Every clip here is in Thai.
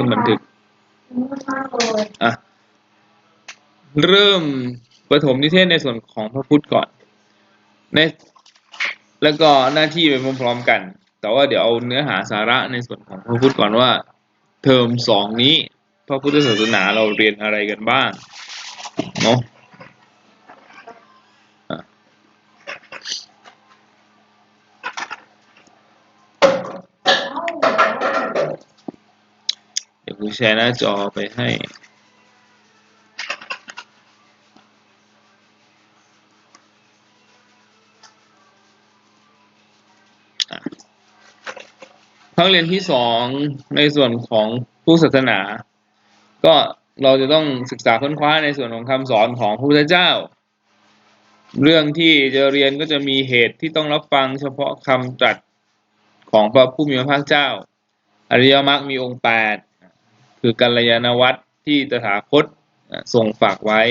เริ่มบันทึกอะเริ่มประถมนิเทศในส่วนของพระพุทธก่อนในแล้วก็หน้าที่ไปพร้อมๆกัน แต่ว่าเดี๋ยวเอาเนื้อหาสาระในส่วนของพระพุทธก่อนว่า เทอมสองนี้พระพุทธศาสนาเราเรียนอะไรกันบ้างเนาะอะ เดี๋ยวกูแชร์หน้าจอไปให้ภาคเรียนที่สองในส่วนของผู้ศาสนา ก็เราจะต้องศึกษาค้นคว้าในส่วนของคำสอนของพระพุทธเจ้า เรื่องที่จะเรียนก็จะมีเหตุที่ต้องรับฟังเฉพาะคำตรัสของพระผู้มีพระภาคเจ้า อริยมรรคมีองค์แปด คือกัลยาณวัตรที่ตถาคตทรงฝากไว้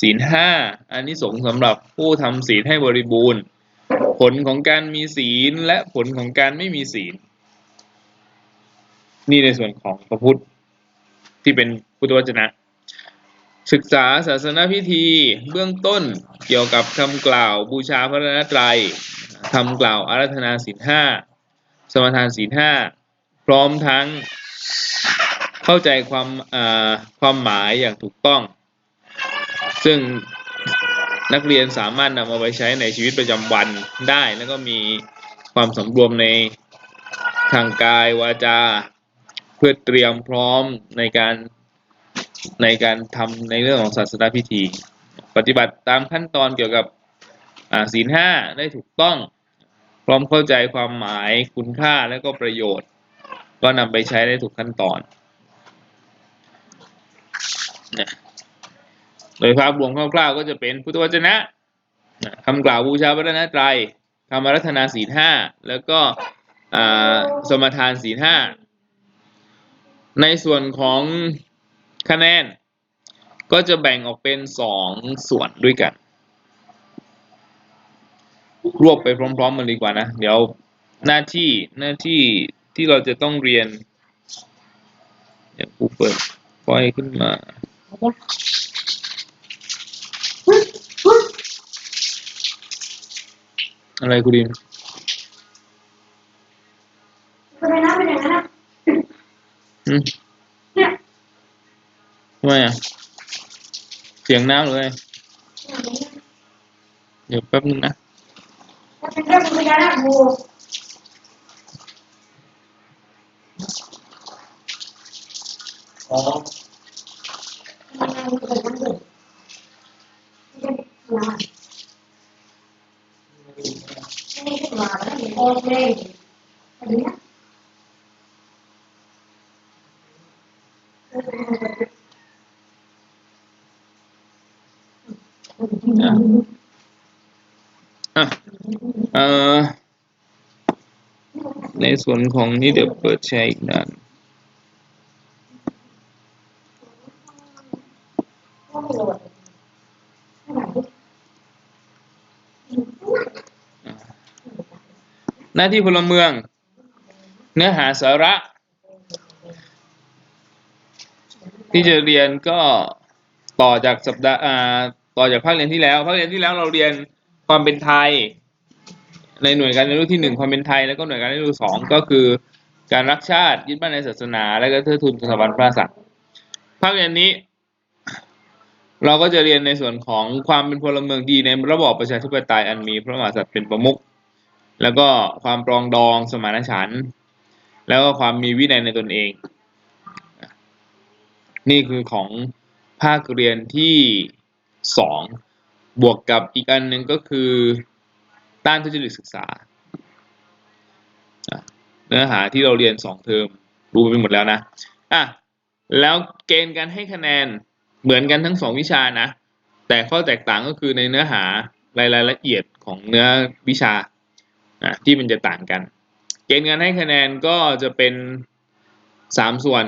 ศีลห้าอันนี้สงส์สำหรับผู้ทำศีลให้บริบูรณ์ ผลของการมีศีลและผลของการไม่มีศีล นี่ในส่วนของพระพุทธที่เป็นพุทธวจนะ ศึกษาศาสนาพิธีเบื้องต้นเกี่ยวกับคำกล่าวบูชาพระรัตนตรัยคำกล่าวอารัธนาศีลห้าสมทานศีลห้าพร้อมทั้ง เข้าใจความความหมายอย่างถูกต้อง ซึ่งนักเรียนสามารถนำเอาไปใช้ในชีวิตประจำวันได้ แล้วก็มีความสำรวมในทางกายวาจา เพื่อเตรียมพร้อมในการในการทำในเรื่องของศาสนาพิธี ปฏิบัติตามขั้นตอนเกี่ยวกับศีลห้าได้ถูกต้อง พร้อมเข้าใจความหมายคุณค่าและก็ประโยชน์ ก็นำไปใช้ได้ถูกขั้นตอน โดยภาพรวมคร่าวๆก็จะเป็นพุทธวจนะคำกล่าวบูชาพระนตรัยคำอารัธนาศีลห้าแล้วก็สมทานศีลห้าในส่วนของคะแนน ก็จะแบ่งออกเป็นสองส่วนด้วยกัน รวบไปพร้อมๆกันดีกว่านะ เดี๋ยวหน้าที่หน้าที่ที่เราจะต้องเรียนเดี๋ยวกูเปิดไฟขึ้นมา อะไรกูดินทำไมน้ำเป็นอย่างนั้นอะอืมเนี่ยทำไมอะ เสียงน้ำเลยเดี๋ยวแป๊บนึงนะถ้าเป็นเรื่องพญานาคบูอ๋อ มันเป็นน้ำดื่มไม่ใช่น้ำไม่ใช่น้ อเคอันนี้นะอะเอ่อในส่วนของนี้เดี๋ยวเปิดแชร์อีกนาน ก็ไม่โหลดไม่ไหนดิ หน้าที่พลเมือง เนื้อหาสาระ ที่จะเรียนก็ต่อจากสัปดาห์ต่อจากภาคเรียนที่แล้ว ภาคเรียนที่แล้วเราเรียนความเป็นไทย ในหน่วยการเรียนรู้ที่หนึ่งความเป็นไทย แล้วก็หน่วยการเรียนรู้สองก็คือ การรักชาติยึดมั่นในศาสนา และก็เทิดทูนสถาบันพระกษัตริย์ภาคเรียนนี้ เราก็จะเรียนในส่วนของความเป็นพลเมืองดีในระบอบประชาธิปไตยอันมีพระมหากษัตริย์เป็นประมุข แล้วก็ความปรองดองสมานฉันท์แล้วก็ความมีวินัยในตนเอง นี่คือของภาคเรียนที่สองบวกกับอีกอันหนึ่งก็คือต้านทุจริตศึกษา เนื้อหาที่เราเรียนสองเทอมรู้ไปหมดแล้วนะอะแล้วเกณฑ์การให้คะแนนเหมือนกันทั้งสองวิชานะ แต่ข้อแตกต่างก็คือในเนื้อหารายละเอียดของเนื้อวิชา อะที่มันจะต่างกัน เกณฑ์การให้คะแนนก็จะเป็นสามส่วน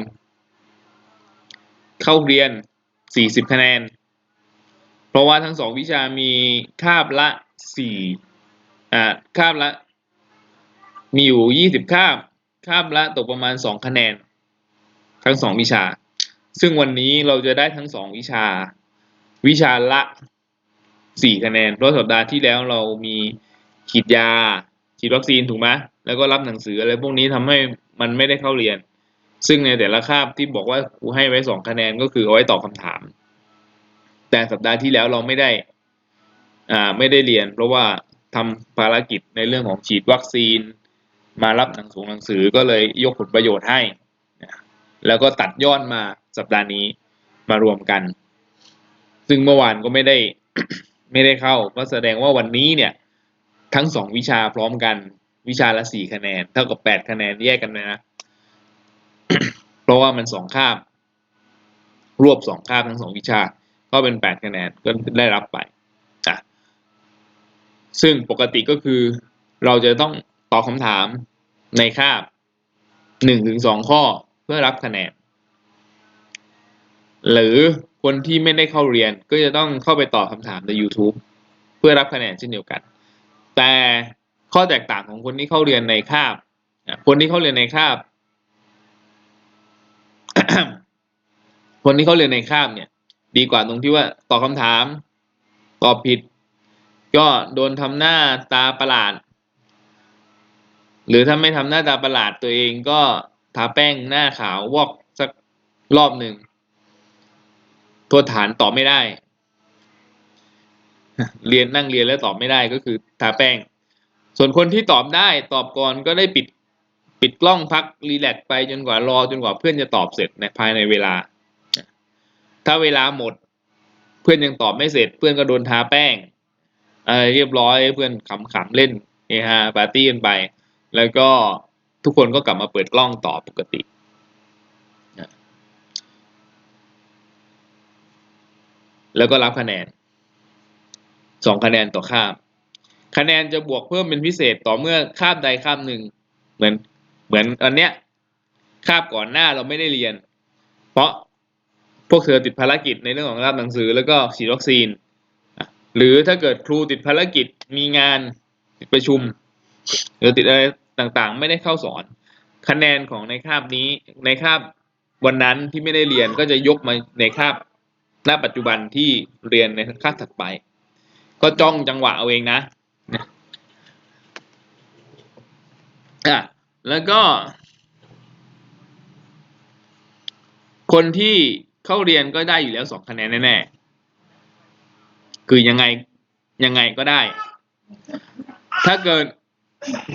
เข้าเรียน 40 คะแนน เพราะว่าทั้งสองวิชามีคาบละ4อ่าคาบละ มีอยู่ 20 คาบ คาบละตกประมาณ 2 คะแนน ทั้งสองวิชา ซึ่งวันนี้เราจะได้ทั้งสองวิชา วิชาละสี่คะแนน เพราะสัปดาห์ที่แล้วเรามีฉีดยา ฉีดวัคซีนถูกไหมแล้วก็รับหนังสืออะไรพวกนี้ทำให้มันไม่ได้เข้าเรียน ซึ่งในแต่ละคาบที่บอกว่าครูให้ไว้สองคะแนนก็คือเอาไว้ตอบคำถาม แต่สัปดาห์ที่แล้วเราไม่ได้อ่าไม่ได้เรียน เพราะว่าทำภารกิจในเรื่องของฉีดวัคซีน มารับหนังสือหนังสือก็เลยยกผลประโยชน์ให้ แล้วก็ตัดยอดมาสัปดาห์นี้มารวมกัน ซึ่งเมื่อวานก็ไม่ได้ไม่ได้เข้าก็แสดงว่าวันนี้เนี่ย ทั้งสองวิชาพร้อมกัน วิชาละสี่คะแนน เท่ากับแปดคะแนนแยกกันเลยนะ เพราะว่ามันสองคาบ รวบสองคาบทั้งสองวิชา ก็เป็นแปดคะแนนก็ได้รับไปอะซึ่งปกติก็คือเราจะต้องตอบคำถามในคาบหนึ่งถึงสองข้อเพื่อรับคะแนน หรือคนที่ไม่ได้เข้าเรียนก็จะต้องเข้าไปตอบคำถามใน YouTube เพื่อรับคะแนนเช่นเดียวกัน แต่ข้อแตกต่างของคนที่เข้าเรียนในคาบคนที่เข้าเรียนในคาบ คนที่เข้าเรียนในคาบเนี่ย ดีกว่าตรงที่ว่าตอบคำถาม ตอบผิด ก็โดนทำหน้าตาประหลาด หรือถ้าไม่ทำหน้าตาประหลาดตัวเองก็ทาแป้งหน้าขาววอกสักรอบหนึ่งโทษฐานตอบไม่ได้ เรียนนั่งเรียนแล้วตอบไม่ได้ก็คือทาแป้ง ส่วนคนที่ตอบได้ตอบก่อนก็ได้ปิดปิดกล้องพักรีแลกซ์ไปจนกว่ารอจนกว่าเพื่อนจะตอบเสร็จในภายในเวลา ถ้าเวลาหมด เพื่อนยังตอบไม่เสร็จ เพื่อนก็โดนทาแป้งอะไรเรียบร้อยเพื่อนขำๆเล่นเฮฮาปาร์ตี้กันไป แล้วก็ทุกคนก็กลับมาเปิดกล้องต่อปกติแล้วก็รับคะแนน สองคะแนนต่อคาบ คะแนนจะบวกเพิ่มเป็นพิเศษต่อเมื่อคาบใดคาบหนึ่ง เหมือนเหมือนอันเนี้ยคาบก่อนหน้าเราไม่ได้เรียน เพราะพวกเธอติดภารกิจในเรื่องของรับหนังสือแล้วก็ฉีดวัคซีน หรือถ้าเกิดครูติดภารกิจมีงานติดประชุม หรือติดอะไรต่างๆ ไม่ได้เข้าสอน คะแนนของในคาบนี้ในคาบวันนั้นที่ไม่ได้เรียนก็จะยกมาในคาบณปัจจุบันที่เรียนในคาบถัดไป ก็จ้องจังหวะเอาเองนะอะแล้วก็ คนที่เข้าเรียนก็ได้อยู่แล้วสองคะแนนแน่ๆ คือยังไงยังไงก็ได้ ถ้าเกิด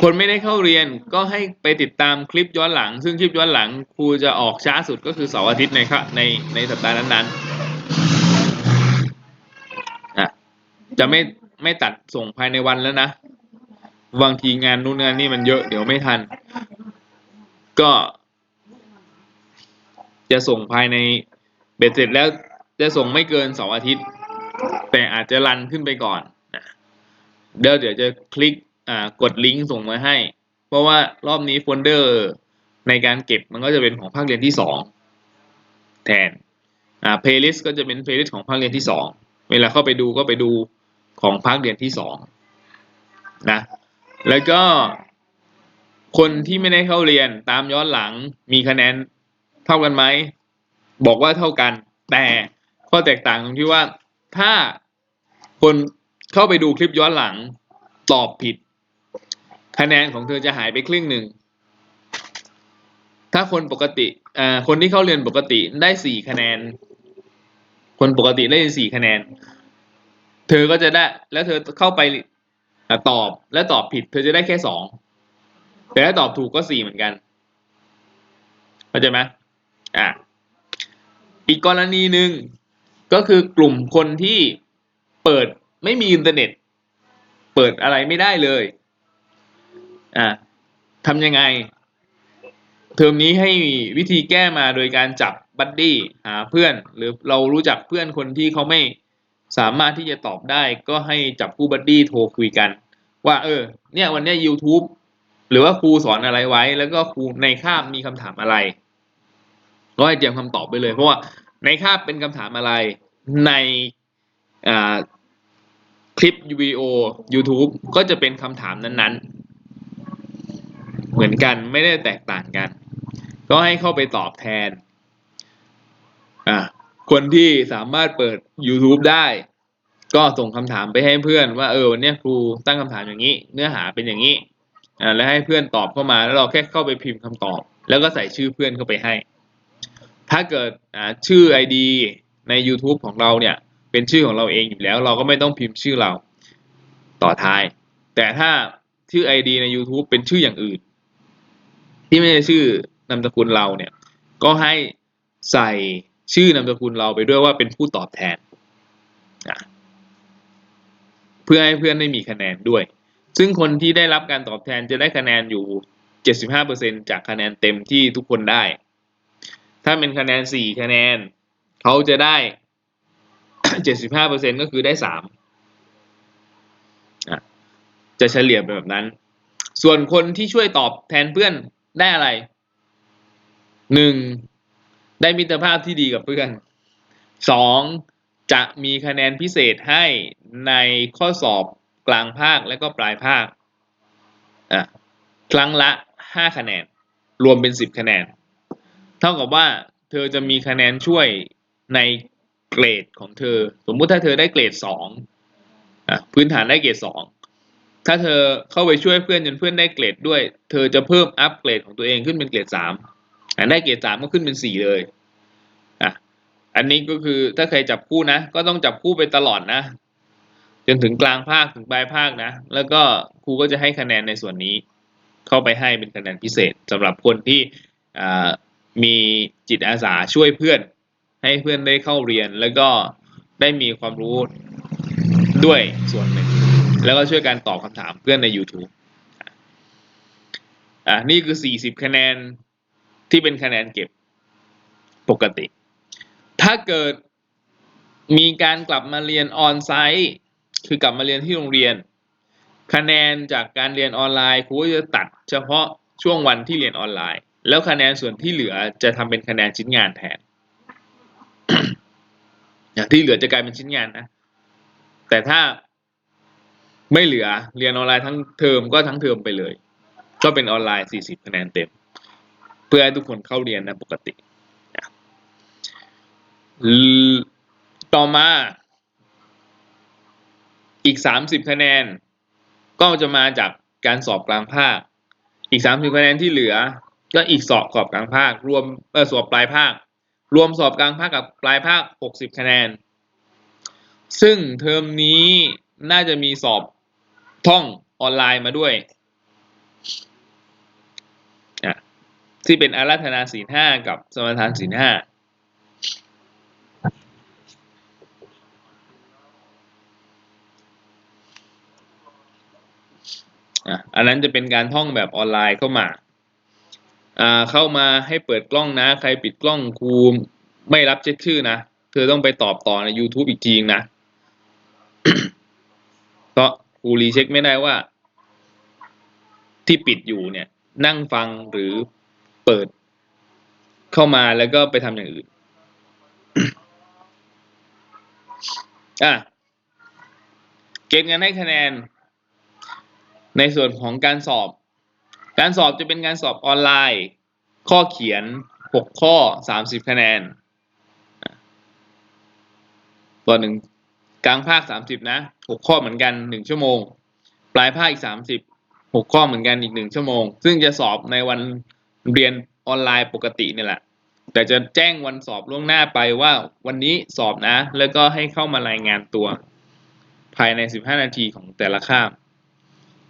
คนไม่ได้เข้าเรียนก็ให้ไปติดตามคลิปย้อนหลัง ซึ่งคลิปย้อนหลังครูจะออกช้าสุดก็คือเสาร์อาทิตย์ในครับในในสัปดาห์นั้นๆอะ จะไม่ไม่ตัดส่งภายในวันแล้วนะบางทีงานนู่นงานนี่มันเยอะเดี๋ยวไม่ทัน ก็ จะส่งภายในเบ็ดเสร็จแล้วจะส่งไม่เกินสาร์อาทิตย์ แต่อาจจะรันขึ้นไปก่อนนะเดี๋ยวเดี๋ยวจะคลิกอ่ากดลิงก์ส่งมาให้ เพราะว่ารอบนี้โฟลเดอร์ในการเก็บมันก็จะเป็นของภาคเรียนที่สองแทนอ่า playlist ก็จะเป็น playlist ของภาคเรียนที่สองเวลาเข้าไปดูก็ไปดู ของภาคเรียนที่สองนะแล้วก็คนที่ไม่ได้เข้าเรียนตามย้อนหลังมีคะแนนเท่ากันไหม บอกว่าเท่ากัน แต่ข้อแตกต่างตรงที่ว่าถ้าคนเข้าไปดูคลิปย้อนหลังตอบผิด คะแนนของเธอจะหายไปครึ่งหนึ่ง ถ้าคนปกติอ่าคนที่เข้าเรียนปกติได้สี่คะแนน คนปกติได้สี่คะแนน เธอก็จะได้ แล้วเธอเข้าไปตอบและตอบผิด เธอจะได้แค่สองแต่ถ้าตอบถูกก็สี่เหมือนกันเข้าใจไหมอะอีกกรณีหนึ่งก็คือกลุ่มคนที่เปิดไม่มีอินเทอร์เน็ต เปิดอะไรไม่ได้เลยอะทำยังไง เทอมนี้ให้วิธีแก้มาโดยการจับบัดดี้หาเพื่อน หรือเรารู้จักเพื่อนคนที่เขาไม่ สามารถที่จะตอบได้ก็ให้จับคู่บัดดี้โทรคุยกัน ว่าเออ เนี่ยวันนี้ย YouTube หรือว่าครูสอนอะไรไว้ แล้วก็ครูในคาบมีคำถามอะไรก็ให้เตรียมคำตอบไปเลย เพราะว่าในคาบเป็นคำถามอะไรในอ่าคลิปวิดีโอ YouTube ก็จะเป็นคำถามนั้นๆ เหมือนกันไม่ได้แตกต่างกัน ก็ให้เข้าไปตอบแทนอะ คนที่สามารถเปิด YouTube ได้ ก็ส่งคำถามไปให้เพื่อนว่าเออวันนี้ครูตั้งคำถามอย่างนี้ เนื้อหาเป็นอย่างนี้อ่าแล้วให้เพื่อนตอบเข้ามาแล้วเราแค่เข้าไปพิมพ์คำตอบ แล้วก็ใส่ชื่อเพื่อนเข้าไปให้ ถ้าเกิดอ่าชื่อ ID ใน YouTube ของเราเนี่ย เป็นชื่อของเราเองอยู่แล้ว เราก็ไม่ต้องพิมพ์ชื่อเราต่อท้าย แต่ถ้าชื่อ ID ใน YouTube เป็นชื่ออย่างอื่น ที่ไม่ใช่ชื่อนามสกุลเราเนี่ย ก็ให้ใส่ ชื่อนามสกุลเราไปด้วยว่าเป็นผู้ตอบแทน เพื่อให้เพื่อนได้มีคะแนนด้วย ซึ่งคนที่ได้รับการตอบแทนจะได้คะแนนอยู่ 75%จากคะแนนเต็มที่ทุกคนได้ ถ้าเป็นคะแนน 4 คะแนน เขาจะได้ 75%ก็คือได้ 3 จะเฉลี่ยแบบนั้น ส่วนคนที่ช่วยตอบแทนเพื่อนได้อะไรหนึ่ง ได้มิตรภาพที่ดีกับเพื่อนสองจะมีคะแนนพิเศษให้ในข้อสอบกลางภาคและก็ปลายภาคอะครั้งละห้าคะแนน รวมเป็นสิบคะแนน เท่ากับว่าเธอจะมีคะแนนช่วยในเกรดของเธอ สมมุติถ้าเธอได้เกรดสองอะพื้นฐานได้เกรดสองถ้าเธอเข้าไปช่วยเพื่อนจนเพื่อนได้เกรดด้วย เธอจะเพิ่มอัพเกรดของตัวเองขึ้นเป็นเกรดสามอะ ได้เกรดสามก็ขึ้นเป็นสี่เลยอะอันนี้ก็คือถ้าใครจับคู่นะ ก็ต้องจับคู่ไปตลอดนะ จนถึงกลางภาคถึงปลายภาคนะ แล้วก็ครูก็จะให้คะแนนในส่วนนี้ เข้าไปให้เป็นคะแนนพิเศษสำหรับคนที่อ่ามีจิตอาสาช่วยเพื่อน ให้เพื่อนได้เข้าเรียนแล้วก็ได้มีความรู้ด้วยส่วนหนึ่ง แล้วก็ช่วยการตอบคำถามเพื่อนใน YouTube อะนี่คือ 40 คะแนน ที่เป็นคะแนนเก็บปกติ ถ้าเกิดมีการกลับมาเรียนออนไซต์คือกลับมาเรียนที่โรงเรียน คะแนนจากการเรียนออนไลน์ครูจะตัดเฉพาะช่วงวันที่เรียนออนไลน์ แล้วคะแนนส่วนที่เหลือจะทำเป็นคะแนนชิ้นงานแทนอย่างที่เหลือจะกลายเป็นชิ้นงานนะ แต่ถ้าไม่เหลือเรียนออนไลน์ทั้งเทอมก็ทั้งเทอมไปเลย ก็เป็นออนไลน์ 40 คะแนนเต็ม พื่อให้ทุกคนเข้าเรียนนะปกตินะต่อมาอีก 30 คะแนน ก็จะมาจากการสอบกลางภาค อีก 30 คะแนนที่เหลือ ก็อีกสอบสอบกลางภาค รวมเออสอบปลายภาค รวมสอบกลางภาคกับปลายภาค 60 คะแนน ซึ่งเทอมนี้น่าจะมีสอบท่องออนไลน์มาด้วย ที่เป็นอาราธนาศีลห้ากับสมทานศีลห้าอะอันนั้นจะเป็นการท่องแบบออนไลน์เข้ามาอ่าเข้ามาให้เปิดกล้องนะ ใครปิดกล้องครูไม่รับเช็คชื่อนะ เธอต้องไปตอบต่อใน YouTube อีกทีนะ เพราะครูรีเช็คไม่ได้ว่า ที่ปิดอยู่เนี่ย นั่งฟังหรือ เปิดเข้ามาแล้วก็ไปทำอย่างอื่น อะ เกณฑ์การให้คะแนน ในส่วนของการสอบ การสอบจะเป็นการสอบออนไลน์ ข้อเขียน 6 ข้อ 30 คะแนนตัวหนึ่งกลางภาค 30 นะ 6 ข้อเหมือนกัน 1 ชั่วโมง ปลายภาคอีก 30 6 ข้อเหมือนกันอีก 1 ชั่วโมง ซึ่งจะสอบในวัน เรียนออนไลน์ปกตินี่แหละ แต่จะแจ้งวันสอบล่วงหน้าไปว่าวันนี้สอบนะ แล้วก็ให้เข้ามารายงานตัว ภายใน 15 นาทีของแต่ละคาบ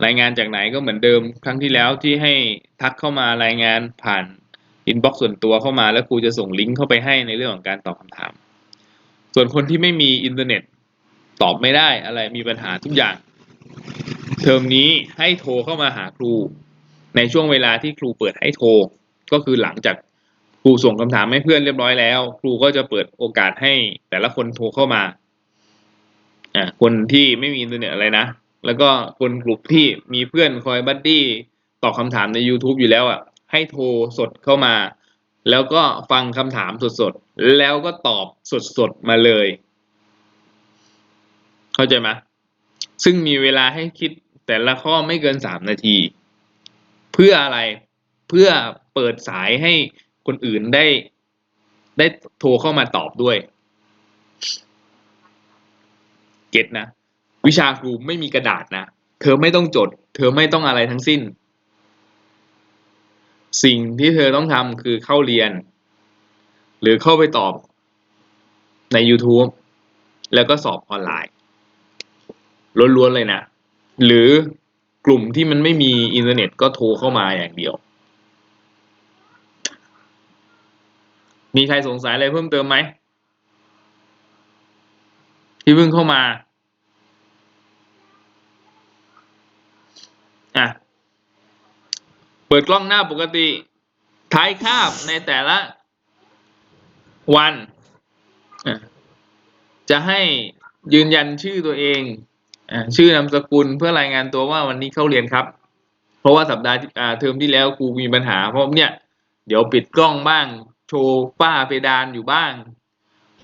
รายงานจากไหนก็เหมือนเดิมครั้งที่แล้วที่ให้ทักเข้ามารายงานผ่านอินบ็อกซ์ส่วนตัวเข้ามาแล้วครูจะส่งลิงก์เข้าไปให้ในเรื่องของการตอบคำถาม ส่วนคนที่ไม่มีอินเทอร์เน็ตตอบไม่ได้อะไรมีปัญหาทุกอย่าง เทอมนี้ให้โทรเข้ามาหาครู ในช่วงเวลาที่ครูเปิดให้โทร ก็คือหลังจากครูส่งคำถามให้เพื่อนเรียบร้อยแล้ว ครูก็จะเปิดโอกาสให้แต่ละคนโทรเข้ามาอ่าคนที่ไม่มีอินเทอร์เน็ตอะไรนะ แล้วก็คนกลุ่มที่มีเพื่อนคอยบัดดี้ตอบคำถามใน YouTube อยู่แล้วอะ ให้โทรสดเข้ามา แล้วก็ฟังคำถามสดๆ แล้วก็ตอบสดๆ มาเลย เข้าใจไหมซึ่งมีเวลาให้คิดแต่ละข้อไม่เกินสามนาที เพื่ออะไรเพื่อเปิดสายให้คนอื่นได้ ได้โทรเข้ามาตอบด้วย เก็ตนะ วิชาครูไม่มีกระดาษนะ เธอไม่ต้องจด เธอไม่ต้องอะไรทั้งสิ้น สิ่งที่เธอต้องทำคือเข้าเรียน หรือเข้าไปตอบใน YouTube แล้วก็สอบออนไลน์ล้วนๆเลยนะ หรือ กลุ่มที่มันไม่มีอินเทอร์เน็ตก็โทรเข้ามาอย่างเดียว มีใครสงสัยอะไรเพิ่มเติมไหมที่เพิ่งเข้ามา อะ เปิดกล้องหน้าปกติ ท้ายคาบในแต่ละวันะจะให้ยืนยันชื่อตัวเอง ชื่อนามสกุลเพื่อรายงานตัวว่าวันนี้เข้าเรียนครับ เพราะว่าสัปดาห์ที่เทอมที่แล้วครูมีปัญหา เพราะเนี่ย เดี๋ยวปิดกล้องบ้าง โชว์ฝ้าเพดานอยู่บ้าง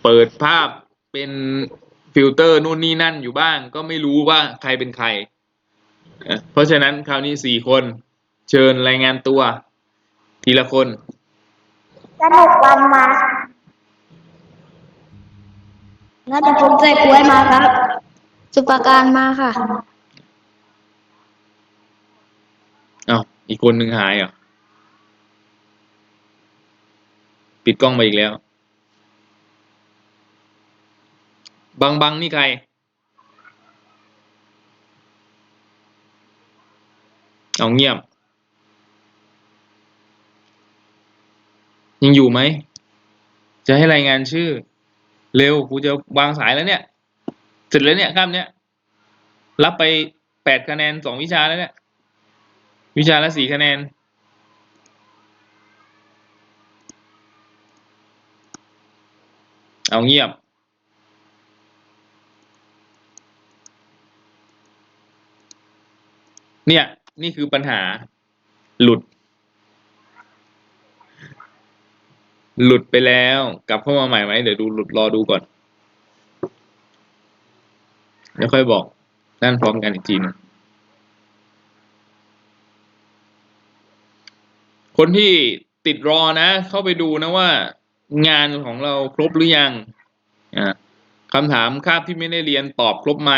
เปิดภาพเป็นฟิลเตอร์นู่นนี่นั่นอยู่บ้าง ก็ไม่รู้ว่าใครเป็นใคร เพราะฉะนั้นคราวนี้สี่คนเชิญรายงานตัว ทีละคนสนุกวันมาน่าจะพบใจกล้วยมาครับ สุปการมาค่ะ อ้าวอีกคนหนึ่งหายเหรอ ปิดกล้องไปอีกแล้ว บังบังนี่ใคร เอาเงียบ ยังอยู่ไหม จะให้รายงานชื่อ เร็วกูจะวางสายแล้วเนี่ย เสร็จแล้วเนี่ยข้ามเนี้ยรับไปแปดคะแนนสองวิชาแล้วเนี่ย วิชาละสี่คะแนน เอาเงียบ เนี่ย นี่คือปัญหา หลุด หลุดไปแล้ว กลับเข้ามาใหม่ไหมเดี๋ยวดูหลุดรอดูก่อน เดี๋ยวค่อยบอกนั่นพร้อมกันอีกทีหนึงคนที่ติดรอนะ เข้าไปดูนะว่า งานของเราครบหรือยังอ่าคำถามคาบที่ไม่ได้เรียนตอบครบไหม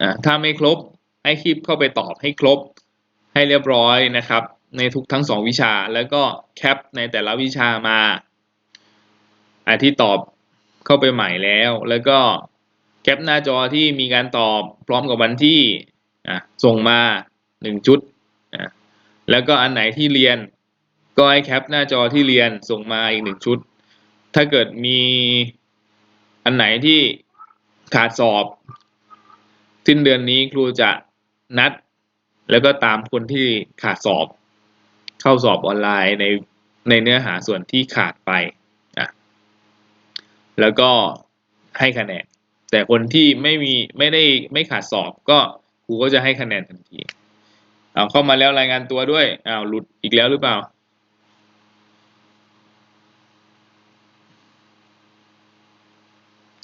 อ่าถ้าไม่ครบให้คลิปเข้าไปตอบให้ครบ ให้เรียบร้อยนะครับ ในทุกทั้งสองวิชาแล้วก็แคปในแต่ละวิชามาอาที่ตอบเข้าไปใหม่แล้ว แล้วก็ ปหน้าจอที่มีการตอบพร้อมกับวันที่ส่งมาหนึ่งชุด แล้วก็อันไหนที่เรียน ก็ให้แคปหน้าจอที่เรียนส่งมาอีกหนึ่งชุด ถ้าเกิดมีอันไหนที่ขาดสอบ สิ้นเดือนนี้ครูจะนัด แล้วก็ตามคนที่ขาดสอบ เข้าสอบออนไลน์ในในเนื้อหาส่วนที่ขาดไปอะแล้วก็ให้คะแนน แต่คนที่ไม่มีไม่ได้ไม่ขาดสอบก็ครูก็จะให้คะแนนทันทีเอาเข้ามาแล้วรายงานตัวด้วยอ้าวหลุดอีกแล้วหรือเปล่า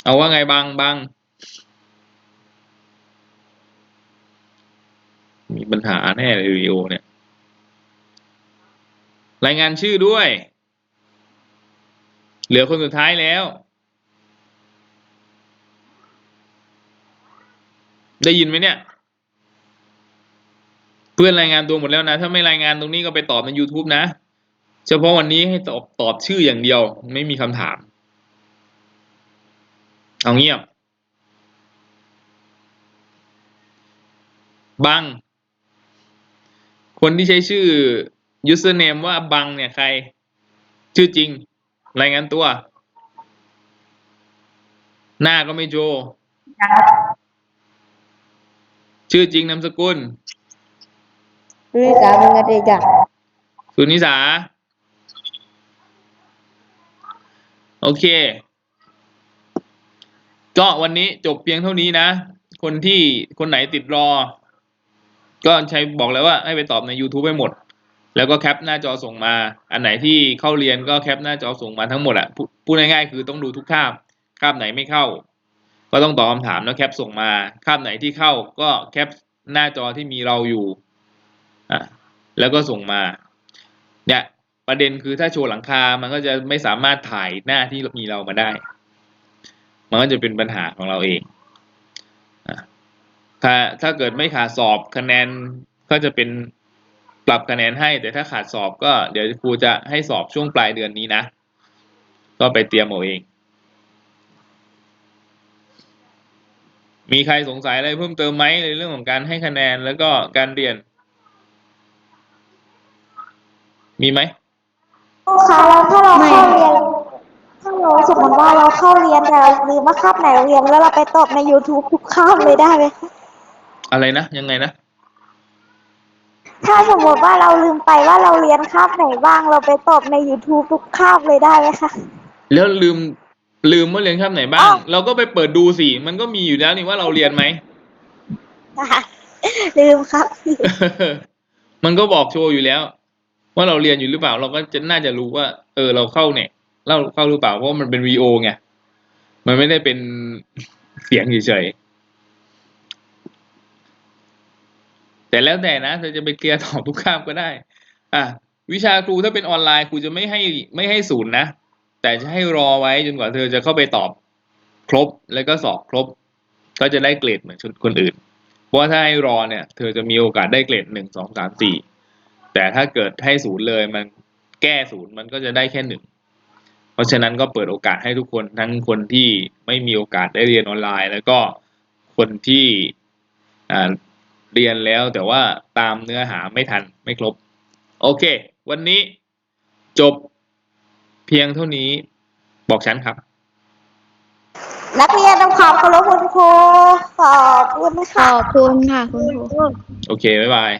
เอาว่าไงบางบางมีปัญหาแน่เลยวิดีโอเนี่ย รายงานชื่อด้วย เหลือคนสุดท้ายแล้ว ได้ยินไหมเนี่ย เพื่อนรายงานตัวหมดแล้วนะ ถ้าไม่รายงานตรงนี้ก็ไปตอบใน YouTube นะ เฉพาะวันนี้ให้ตอบตอบชื่ออย่างเดียว ไม่มีคำถาม เอาเงียบ บัง คนที่ใช้ชื่อ username ว่าบังเนี่ยใคร ชื่อจริง รายงานตัว หน้าก็ไม่โชว์ ชื่อจริงนามสกุลนี่สามเป็นไงดีจ้ะสุนิสา โอเค ก็วันนี้จบเพียงเท่านี้นะ คนที่คนไหนติดรอ ก็ใช้บอกแล้วว่าให้ไปตอบใน YouTube ให้หมด แล้วก็แคปหน้าจอส่งมา อันไหนที่เข้าเรียนก็แคปหน้าจอส่งมาทั้งหมดอะพูพูดง่ายๆคือต้องดูทุกคาบคาบไหนไม่เข้า ก็ต้องตอบคำถามแล้วแคปส่งมาคาบไหนที่เข้าก็แคปหน้าจอที่มีเราอยู่อะแล้วก็ส่งมาเนี่ยประเด็นคือถ้าโชว์หลังคา มันก็จะไม่สามารถถ่ายหน้าที่มีเรามาได้ มันก็จะเป็นปัญหาของเราเองอถ้าถ้าเกิดไม่ขาดสอบคะแนนก็จะเป็นปรับคะแนนให้ แต่ถ้าขาดสอบก็เดี๋ยวครูจะให้สอบช่วงปลายเดือนนี้นะ ก็ไปเตรียมเอาเอง มีใครสงสัยอะไรเพิ่มเติมไหมในเรื่องของการให้คะแนนแล้วก็การเรียน มีไหมครูคะแล้วถ้าเราเข้าเรียนถ้าเราสมมติว่าเราเข้าเรียนแต่เราลืมว่าคาบไหนเราเรียนแล้วเราไปตอบใน YouTube ทุกคาบเลยได้ไหมคะอะไรนะยังไงนะ ถ้าสมมติว่าเราลืมไปว่าเราเรียนคาบไหนบ้าง เราไปตอบใน YouTube ทุกคาบเลยได้ไหมคะ แล้วลืม ลืมว่าเรียนคาบไหนบ้างอ้าวเราก็ไปเปิดดูสิ มันก็มีอยู่แล้วนี่ว่าเราเรียนไหม ลืมครับ มันก็บอกโชว์อยู่แล้ว ว่าเราเรียนอยู่หรือเปล่า เราก็จะน่าจะรู้ว่า เออ เราเข้าเนี่ยเราเข้าหรือเปล่า เพราะว่ามันเป็นวีโอไง มันไม่ได้เป็นเสียงเฉยๆ แต่แล้วแต่นะเธอจะไปเคลียร์ตอบทุกคาบก็ได้ อะ วิชาครูถ้าเป็นออนไลน์ครูจะไม่ให้ไม่ให้ศูนย์นะ แต่จะให้รอไว้จนกว่าเธอจะเข้าไปตอบครบแล้วก็สอบครบ ก็จะได้เกรดเหมือนชุดคนอื่น เพราะว่าถ้าให้รอเนี่ย เธอจะมีโอกาสได้เกรดหนึ่งสองสามสี่แต่ถ้าเกิดให้ศูนย์เลยมันแก้ศูนย์มันก็จะได้แค่หนึ่งเพราะฉะนั้นก็เปิดโอกาสให้ทุกคนทั้งคนที่ไม่มีโอกาสได้เรียนออนไลน์ แล้วก็คนที่เรียนแล้วแต่ว่าตามเนื้อหาไม่ทันไม่ครบ โอเค วันนี้จบ พียงเท่านี้บอกฉันครับ นักเรียนทำความเคารพคุณครูขอบคุณขค่ะ อบคุณค่ะคุณครู โอเค บ๊ายบาย